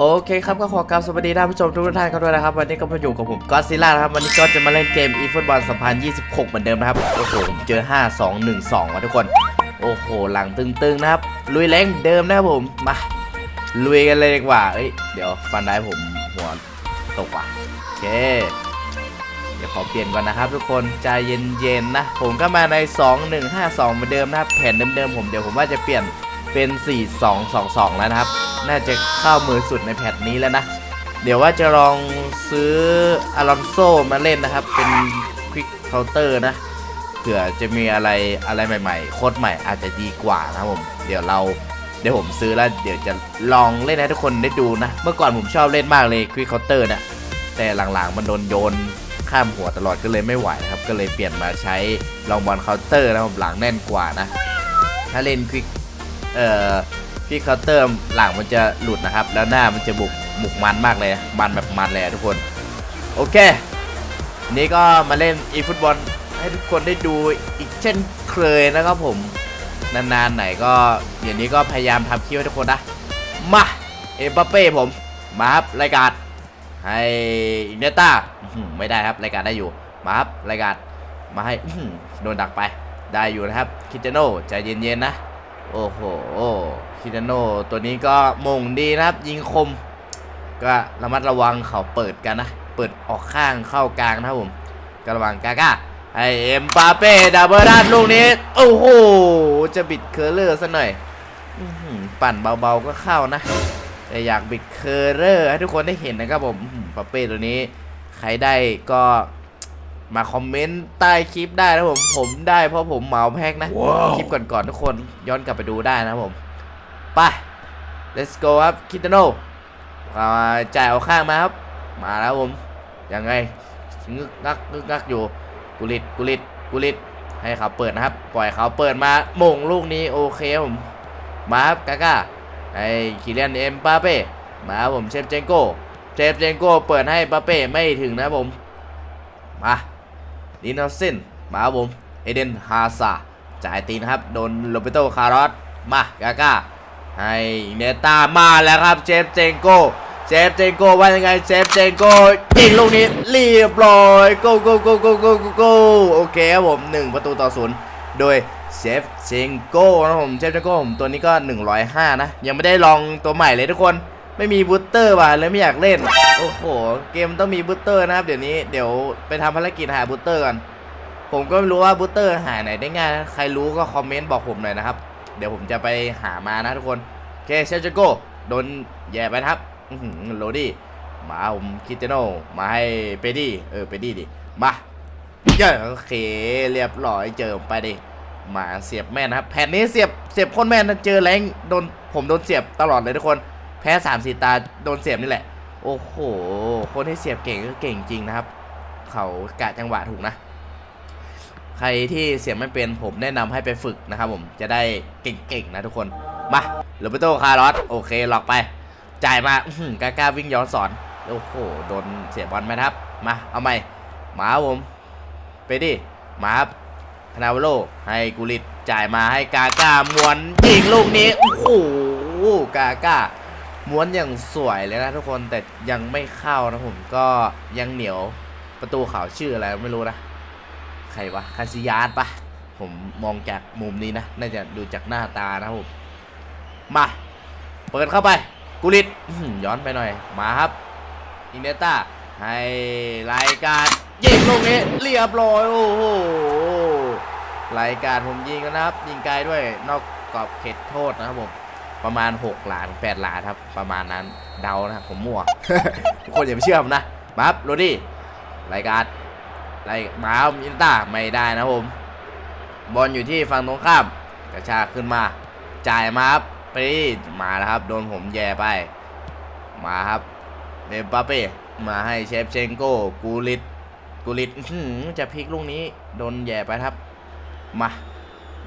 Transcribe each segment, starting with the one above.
โอเคครับก็ขอกราบสวัสดีท่านผู้ชมทุกท่านกันด้วยนะครับ วันนี้ก็มาอยู่กับผมก็ซิล่านะครับ วันนี้ก็จะมาเล่นเกม e ฟุตบอล2026 เหมือนเดิมนะครับ โอ้โหผมเจอ 5 2 1 2ว่ะทุกคน โอ้โห หลังตึงๆนะครับ ลุยแรงเดิมนะครับผม มา ลุยกันเลยดีกว่า เอ้ย เดี๋ยวฟันได้ผมหัวตกว่ะโอเค เดี๋ยวขอเปลี่ยนก่อนนะครับทุกคนใจเย็นๆนะ ผมก็มาใน 2152 เหมือนเดิมนะครับ แผนเดิมๆผมเดี๋ยวผมว่าจะเปลี่ยนเป็น 4222 แล้วนะครับ น่าจะเข้ามือสุดในแพทนี้แล้วนะ เดี๋ยวว่าจะลองซื้ออลอนโซมาเล่นนะครับ เป็นควิกเคาน์เตอร์นะ เผื่อจะมีอะไรอะไรใหม่ๆ โค้ดใหม่อาจจะดีกว่านะผม เดี๋ยวเราเดี๋ยวผมซื้อแล้วเดี๋ยวจะลองเล่นให้ทุกคนได้ดูนะ เมื่อก่อนผมชอบเล่นมากเลยควิกเคาน์เตอร์เนี่ยแต่หลังๆมันโดนโยนข้ามหัวตลอดก็เลยไม่ไหวนะครับ ก็เลยเปลี่ยนมาใช้ลองบอลเคาน์เตอร์นะครับหลังแน่นกว่านะ ถ้าเล่นควิกเอ่อ ควิกเคาน์เตอร์หลังมันจะหลุดนะครับ แล้วหน้ามันจะบุกบุกมันมากเลย มันแบบมันเลยอะทุกคน โอเค นี่ก็มาเล่นอีฟุตบอลให้ทุกคนได้ดูอีกเช่นเคยนะครับผม นานๆไหนก็เดี๋ยวนี้ก็พยายามทำคลิปให้ทุกคนนะ มา เอ็มบัปเป้ผม มาครับรายการให้อินเนต้าไม่ได้ครับรายการได้อยู่ มาครับรายการมาให้โดนดักไปได้อยู่นะครับคิเตโนใจเย็นๆนะ โอ้โหคิเตโนตัวนี้ก็มงดีนะครับ ยิงคม ก็ระมัดระวังเขาเปิดกันนะ เปิดออกข้างเข้ากลางนะครับผมก็ระวังกาก้าให้เอ็มปาเป้ดับเบิลดันลูกนี้ โอ้โห จะบิดเคอร์เลอร์ซะหน่อยปั่นเบาๆก็เข้านะแต่อยากบิดเคอร์เลอร์ให้ทุกคนได้เห็นนะครับผมปาเป้ตัวนี้ ใครได้ก็ มาคอมเมนต์ใต้คลิปได้นะผม ผมได้เพราะผมเหมาแพ็กนะคลิปก่อนๆทุกคนย้อนกลับไปดูได้นะครับผม ไป let's go ครับคิตโนจ่ายเอาข้างมาครับ มาแล้วผม ยังไงงึกงักงึกงักอยู่ กุลิตกุลิตกุลิตให้เขาเปิดนะครับ ปล่อยเขาเปิดมาหมงลูกนี้โอเคครับผม มาครับกาก้าไอ้คิเลียนเอ็มปาเป้ มาครับผมเชฟเจงโก้ เชฟเจงโก้เปิดให้ปาเป้ไม่ถึงนะครับผม มา ดินอสซินมาครับผมเอเดนฮาซาจ่ายตีนะครับ โดนโรเบโตคาร์ลอสมากาก้าให้เนต้ามาแล้วครับเชฟเจงโก้เชฟเจงโก้ว่ายังไงเชฟเจงโก้ยิงลูกนี้เรียบร้อยโกโกโกโกโกโกโกโอเคครับผม1ประตูต่อศูนย์โดยเชฟเจงโก้นะครับผมเชฟเจงโก้ผมตัวนี้ก็ 105 นะ ยังไม่ได้ลองตัวใหม่เลยทุกคน ไม่มีบูสเตอร์ว่ะเลยไม่อยากเล่น โอ้โห เกมต้องมีบูสเตอร์นะครับ เดี๋ยวนี้เดี๋ยวไปทำภารกิจหาบูสเตอร์กันผมก็ไม่รู้ว่าบูสเตอร์หาไหนได้ง่าย ใครรู้ก็คอมเมนต์บอกผมหน่อยนะครับ เดี๋ยวผมจะไปหามานะทุกคน โอเคเชฟเจโกโดนแย่ไปครับโรดี้มาผมคิเตโนมาให้เปดี้เออเปดี้ดิ มาเย้โอเคเรียบร้อยเจอผมไปดิมาเสียบแม่นะครับ แผ่นนี้เสียบเสียบคนแม่นนะเจอแรงโดนผมโดนเสียบตลอดเลยทุกคน แพ้สามสี่ตาโดนเสียบนี่แหละ โอ้โห คนที่เสียบเก่งก็เก่งจริงนะครับ เขากะจังหวะถูกนะ ใครที่เสียบไม่เป็นผมแนะนำให้ไปฝึกนะครับผมจะได้เก่งๆนะทุกคน มาโรเบโตคาร์ลอสโอเคหลอกไป จ่ายมาอืกล้าๆวิ่งย้อนสอนโอ้โหโดนเสียบอลไหมครับ มาเอาใหม่มาครับผมไปดิมาครับคานาวโลให้กุลิตจ่ายมาให้กาก้ามวนยิงลูกนี้ โอ้โหกาก้า ม้วนอย่างสวยเลยนะทุกคนแต่ยังไม่เข้านะผมก็ยังเหนียวประตูขาวชื่ออะไรไม่รู้นะ ใครวะคาซิยาสปะผมมองจากมุมนี้นะ น่าจะดูจากหน้าตานะผม มา เปิดเข้าไป กุลิตย้อนไปหน่อย มาครับ อินเนต้า ให้รายการยิงลูกนี้เรียบร้อยโอ้โหรายการผมยิงนะครับ ยิงไกลด้วยนอกกรอบเขตโทษนะครับผม ประมาณ 6 หลาน8หลานครับ ประมาณนั้นเดานะผมมั่วทุกคนอย่าไปเชื่อผมนะมาครับโรดี้รายการไรมาครับอินต้าไม่ได้นะผม บอลอยู่ที่ฝั่งตรงข้าม กระชากขึ้นมา จ่ายมาครับไปมาแล้วครับ โดนผมแย่ไป มาครับเดมปาเป้มาให้เชฟเชงโก้กูลิตกูลิตจะพลิกลูกนี้ โดนแย่ไปครับ มา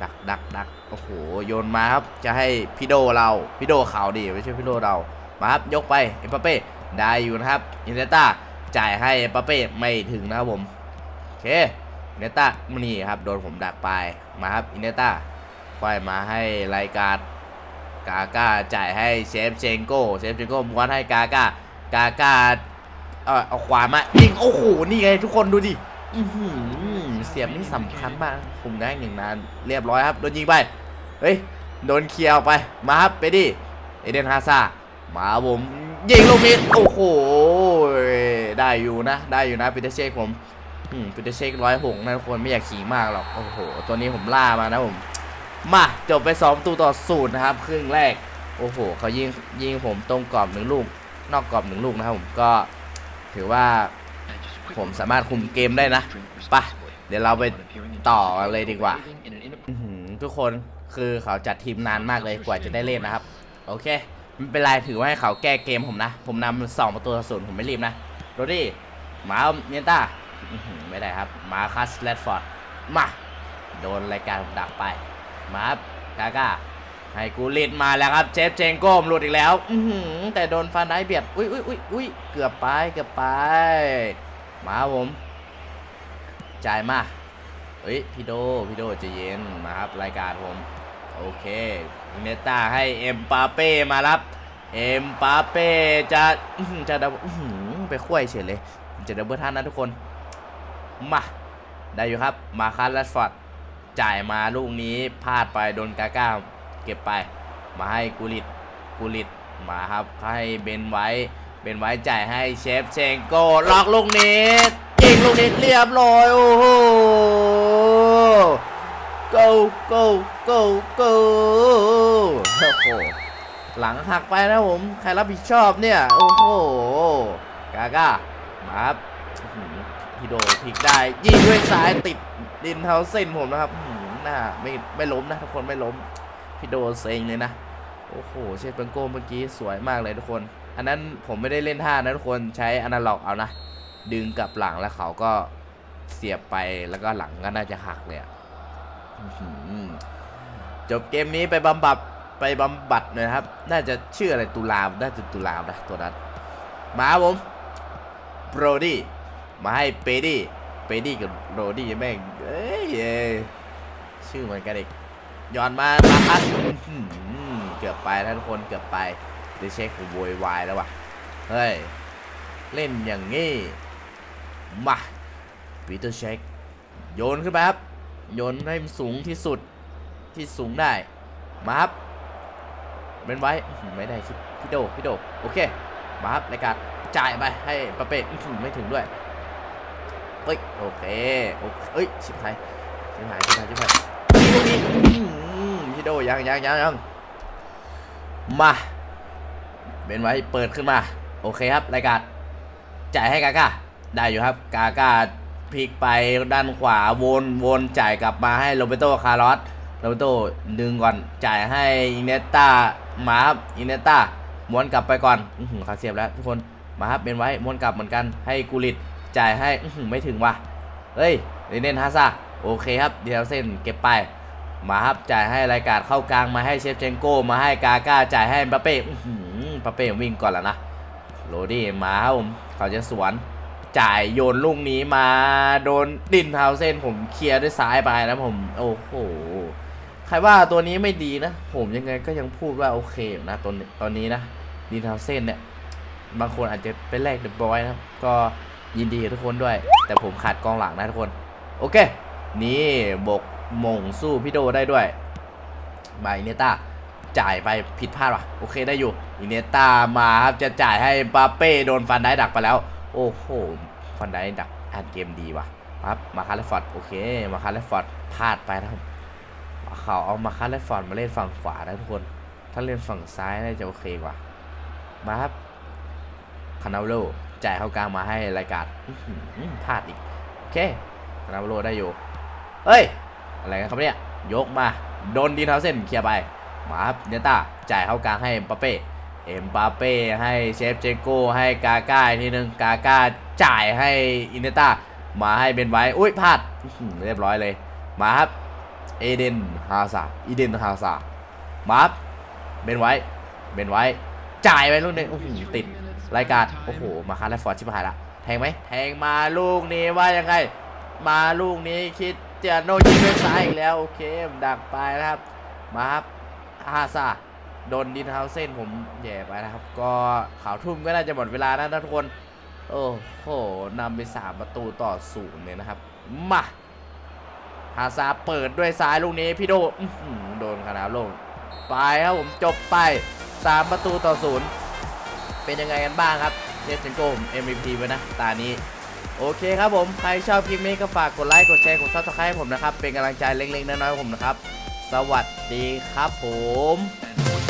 ดักดักดักโอ้โหโยนมาครับจะให้พี่โดเราพี่โดเขาดิไม่ใช่พี่โดเรามาครับยกไปเอ็มปาเป้ได้อยู่นะครับอินเตต้าจ่ายให้เอ็มปาเป้ไม่ถึงนะครับผมโอเคอินเนต้านี่ครับโดนผมดักไปมาครับอินเนต้าค่อยมาให้รายการกาก้าจ่ายให้เชฟเชงโก้เชฟเชงโก้ม้วนให้กาก้ากาก้าเอาเอาขวามายิงโอ้โหนี่ไงทุกคนดูดิ อือหือเสียบนี่สำคัญมาก คุมได้อย่งนาเรียบร้อยครับ โดนยิงไป เฮ้ย โดนเคลียร์ออกไป มาครับไปดิเอเดนฮาซามาผมยิงลูกนี้โอ้โห ได้อยู่นะ ได้อยู่นะปีเตเชคผมอืมปีเตเชคร้อยหกนะทุกคนไม่อยากขี่มากหรอก โอ้โห ตัวนี้ผมล่ามานะผม มาจบไป2ประตูต่อศูนย์นะครับ ครึ่งแรก โอ้โหเขายิงยิงผมตรงกรอบหนึ่งลูก นอกกรอบหนึ่งลูกนะครับผม ก็ถือว่า ผมสามารถคุมเกมได้นะปะเดี๋ยวเราไปต่อกันเลยดีกว่าทุกคนคือเขาจัดทีมนานมากเลยกว่าจะได้เล่นนะครับ โอเคไม่เป็นไรถือว่าให้เขาแก้เกมผมนะ ผมนำสองประตูต่อศูนย์ผมไม่รีบนะโรดี้มาเมียนต้าไม่ได้ครับ มาคัสแรดฟอร์ดมาโดนรายการดักไป มาครับกาก้าให้กูลิดมาแล้วครับ เจฟเจงโก้มหลุดอีกแล้ว อืแต่โดนฟันได้เบียด อุ้ยอุ้ยอุ้ยอุ้ยเกือบไป เกือบไป มาครับผม จ่ายมาเฮ้ยพี่โดพี่โดจะเย็นมาครับรายการผม โอเคเนต้าให้เอ็มปาเป้มารับ เอ็มปาเป้จะจะดับไปคุ้ยเฉยเลย จะดับเบิลทันนะทุกคน มา ได้อยู่ครับ มาคัสแรดฟอร์ดจ่ายมาลูกนี้พลาดไปโดนกาก้าเก็บไป มาให้กุลิตกุลิตมาครับให้เบนไว้ เบนไว้จ่ายให้เชฟเชงโกล็อกลูกนี้ยิงลูกนี้เรียบร้อยโอ้โห go go go go โอ้โหหลังหักไปนะผมใครรับผิดชอบเนี่ย โอ้โหกาก้ามาครับอื้อหือพี่โดพลิกได้ยิงด้วยซ้ายติดดินเท้าเส้นผมนะครับหน้าไม่ไม่ล้มนะทุกคนไม่ล้มพีโดเซ็งเลยนะ โอ้โหเชฟเปงโก้เมื่อกี้สวยมากเลยทุกคน อันนั้นผมไม่ได้เล่นท่านะทุกคนใช้อนาล็อกเอานะ ดึงกลับหลังแล้วเขาก็เสียบไปแล้วก็หลังก็น่าจะหักเลยอะจบเกมนี้ไปบำบัดไปบำบัดหน่อยนะครับ น่าจะชื่ออะไรตุลาน่าจะตุลานะตัวนั้นมาผมโรดี้มาให้เปดี้เปดี้กับโรดี้แม่งเอ้ยชื่อเหมือนกันอีกย้อนมามาคัสอื้อหือ เกือบไปนะทุกคนเกือบไปดยวเช็คผมโวยวายแล้ววะเฮ้ย เล่นอย่างงี้มาปีเตอร์เช็คโยนขึ้นไปครับ โยนให้มันสูงที่สุดที่สูงได้ มาครับเป็นไว้ไม่ได้พี่โดพี่โดโอเค มาครับรายการจ่ายไปให้ปาเป้ไม่ถึงด้วยเฮ้ยโอเคโอเคเอ้ยชิบหายชิบหายชิบหายชิบหายนี่ลูกนี้อื้อหือพี่โดยังยังยังยัง มาเป็นไว้เปิดขึ้นมา โอเคครับ รายการจ่ายให้กาก้าได้อยู่ครับ กาก้าพลิกไปด้านขวาวนวนจ่ายกลับมาให้โรเบโตคาร์ลอสโรเบโตดึงก่อนจ่ายให้อินเนต้ามาครับอินเนต้าม้วนกลับไปก่อนอื้อหือเขาเสียบแล้วทุกคนมาครับเป็นไว้ม้วนกลับเหมือนกันให้กูริตจ่ายให้อื้อหือไม่ถึงว่ะเฮ้ยเรเนนฮาซาโอเคครับเดียวเส้นเก็บไป มาครับจ่ายให้รายการเข้ากลางมาให้เชฟเชงโก้มาให้กาก้าจ่ายให้ปาเป้ปาเป้วิ่งก่อนแล้วนะโรดี้มาครับผมเขาจะสวนจ่ายโยนลูกนี้มาโดนดินเท้าเส้นผมเคลียร์ด้วยซ้ายไปนะผม โอ้โหใครว่าตัวนี้ไม่ดีนะ ผมยังไงก็ยังพูดว่าโอเคนะตอนตอนนี้นะดินเท้าเส้นเนี่ย บางคนอาจจะไปแลกเดอะบอยนะก็ยินดีทุกคนด้วย แต่ผมขาดกองหลังนะทุกคน โอเค นี่บก มงสู้พี่โดได้ด้วย มาอินเนต้าจ่ายไปผิดพลาดว่ะ โอเคได้อยู่อินเนต้ามาครับจะจ่ายให้ปาเป้โดนฟันได้ดักไปแล้ว โอ้โหฟันได้ดักอ่านเกมดีว่ะครับมาคาร์ลฟอร์ดโอเคมาคาร์ลฟอร์ดพลาดไปนะครับเขาเอามาคาร์ลฟอร์ดมาเล่นฝั่งขวานะทุกคน ถ้าเล่นฝั่งซ้ายน่าจะโอเคกว่ามาครับคานาโลจ่ายเข้ากลางมาให้รายการพลาดอีก โอเคคานาโลได้อยู่เฮ้ย อะไรกันครับเนี่ยยกมาโดนดีนเทาเส้นเคลียร์ไปมาครับเนต้าจ่ายเข้ากลางให้เอ็มปาเป้เอ็มปาเป้ให้เชฟเจโก้ให้กาก้าทีนึงกาก้าจ่ายให้อินเนต้ามาให้เบนไว้อุ้ยพลาดเรียบร้อยเลย มาครับเอเดนฮาซาอีเดนฮาซามาครับเบนไว้เบนไว้จ่ายไปลูกนึงโอ้โหติดรายการโอ้โหมาคาร์ลฟอร์ดชิบหายละแทงไหมแทงมาลูกนี้ว่ายังไง มาลูกนี้คิด จะโนยิงด้วยซ้ายอีกแล้วโอเคดักไปนะครับ มาครับฮาซาโดนดินเฮาเส้นผมแย่ไปนะครับ ก็ข่าวทุ่มก็น่าจะหมดเวลาแล้วนะทุกคน โอ้โหนำไปสามประตูต่อศูนย์เลยนะครับ มาฮาซาเปิดด้วยซ้ายลูกนี้พี่โดโดนคานาโลง ไปครับผมจบไป 3 ประตูต่อศูนย์เป็นยังไงกันบ้างครับเจสเซนโกม MVP ไปนะ ตานี้ โอเคครับผม ใครชอบคลิปนี้ก็ฝากกดไลค์ กดแชร์ กดซับสไครต์ให้ผมนะครับ เป็นกำลังใจเล็กๆ น้อยๆผมนะครับ สวัสดีครับผม